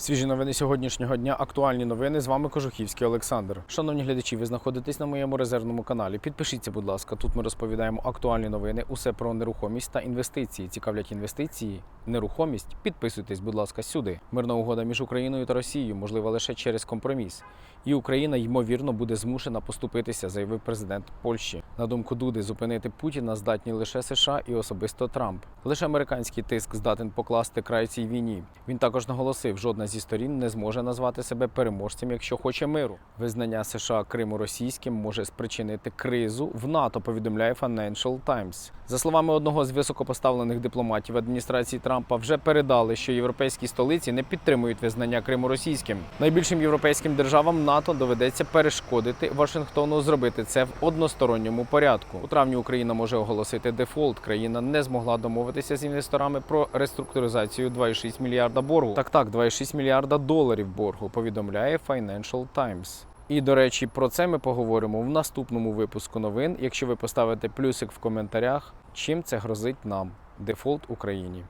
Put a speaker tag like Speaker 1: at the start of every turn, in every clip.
Speaker 1: Свіжі новини сьогоднішнього дня. Актуальні новини. З вами Кожухівський Олександр. Шановні глядачі, ви знаходитесь на моєму резервному каналі. Підпишіться, будь ласка. Тут ми розповідаємо актуальні новини, усе про нерухомість та інвестиції. Цікавлять інвестиції, нерухомість. Підписуйтесь, будь ласка, сюди. Мирна угода між Україною та Росією можлива лише через компроміс. І Україна ймовірно буде змушена поступитися, заявив президент Польщі. На думку Дуди, зупинити Путіна здатні лише США і особисто Трамп. Лише американський тиск здатен покласти край цій війні. Він також наголосив, жодна зі сторін не зможе назвати себе переможцем, якщо хоче миру. Визнання США Криму російським може спричинити кризу в НАТО. Повідомляє Financial Times. За словами одного з високопоставлених дипломатів адміністрації Трампа, вже передали, що європейські столиці не підтримують визнання Криму російським. Найбільшим європейським державам НАТО доведеться перешкодити Вашингтону зробити це в односторонньому порядку. У травні Україна може оголосити дефолт. Країна не змогла домовитися з інвесторами про реструктуризацію 2,6 мільярда боргу. Так, так, 2,6 мільярда доларів боргу. Повідомляє Financial Times. І до речі, про це ми поговоримо в наступному випуску новин. Якщо ви поставите плюсик в коментарях, чим це грозить нам дефолт Україні.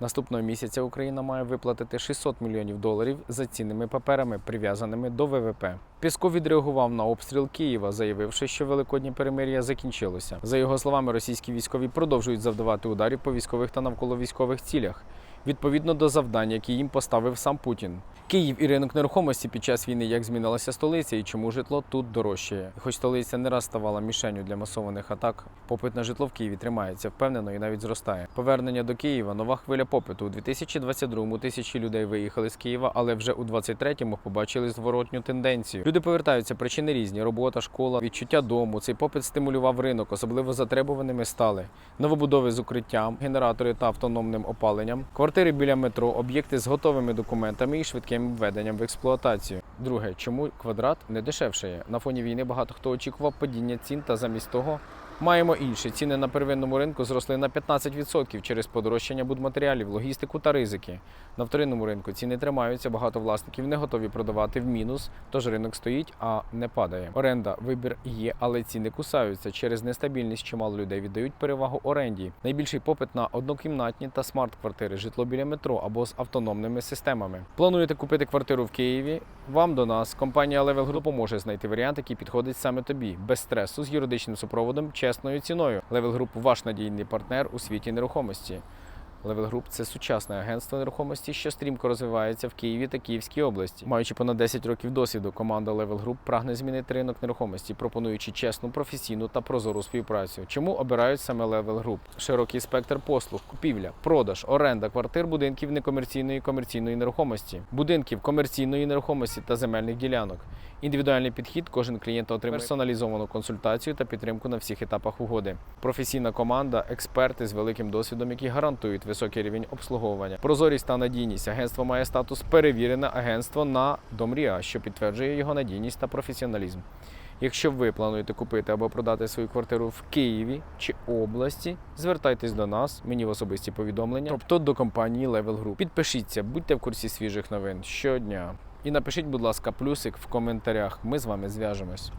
Speaker 1: Наступного місяця Україна має виплатити 600 мільйонів доларів за цінними паперами, прив'язаними до ВВП. Пісков відреагував на обстріл Києва, заявивши, що великоднє перемир'я закінчилося. За його словами, російські військові продовжують завдавати ударів по військових та навколовійськових цілях. Відповідно до завдань, які їм поставив сам Путін, Київ і ринок нерухомості під час війни як змінилася столиця і чому житло тут дорожчає. Хоч столиця не раз ставала мішенню для масованих атак, попит на житло в Києві тримається впевнено і навіть зростає. Повернення до Києва нова хвиля попиту. У 2022-му тисячі людей виїхали з Києва, але вже у 23-му побачили зворотню тенденцію. Люди повертаються, причини різні: робота, школа, відчуття дому. Цей попит стимулював ринок, особливо затребуваними стали новобудови з укриттям, генератори та автономним опаленням, квартири біля метро, об'єкти з готовими документами і швидким введенням в експлуатацію. Друге, чому квадрат не дешевшає? На фоні війни багато хто очікував падіння цін, та замість того маємо інше. Ціни на первинному ринку зросли на 15% через подорожчання будматеріалів, логістику та ризики. На вторинному ринку ціни тримаються, багато власників не готові продавати в мінус, тож ринок стоїть, а не падає. Оренда, вибір є, але ціни кусаються. Через нестабільність чимало людей віддають перевагу оренді. Найбільший попит на однокімнатні та смарт-квартири, житло біля метро або з автономними системами. Плануєте купити квартиру в Києві? Вам до нас компанія Level Group допоможе знайти варіант, який підходить саме тобі, без стресу, з юридичним супроводом, чесною ціною. Level Group – ваш надійний партнер у світі нерухомості. Level Group – це сучасне агентство нерухомості, що стрімко розвивається в Києві та Київській області. Маючи понад 10 років досвіду, команда Level Group прагне змінити ринок нерухомості, пропонуючи чесну, професійну та прозору співпрацю. Чому обирають саме Level Group? Широкий спектр послуг, купівля, продаж, оренда квартир, будинків некомерційної комерційної нерухомості, будинків комерційної нерухомості та земельних ділянок. Індивідуальний підхід кожен клієнт отримає персоналізовану консультацію та підтримку на всіх етапах угоди. Професійна команда, експерти з великим досвідом, які гарантують високий рівень обслуговування. Прозорість та надійність. Агентство має статус перевірене агентство на Домріа, що підтверджує його надійність та професіоналізм. Якщо ви плануєте купити або продати свою квартиру в Києві чи області, звертайтесь до нас, мені в особисті повідомлення, тобто до компанії Level Group. Підпишіться, будьте в курсі свіжих новин щодня. І напишіть, будь ласка, плюсик в коментарях. Ми з вами зв'яжемось.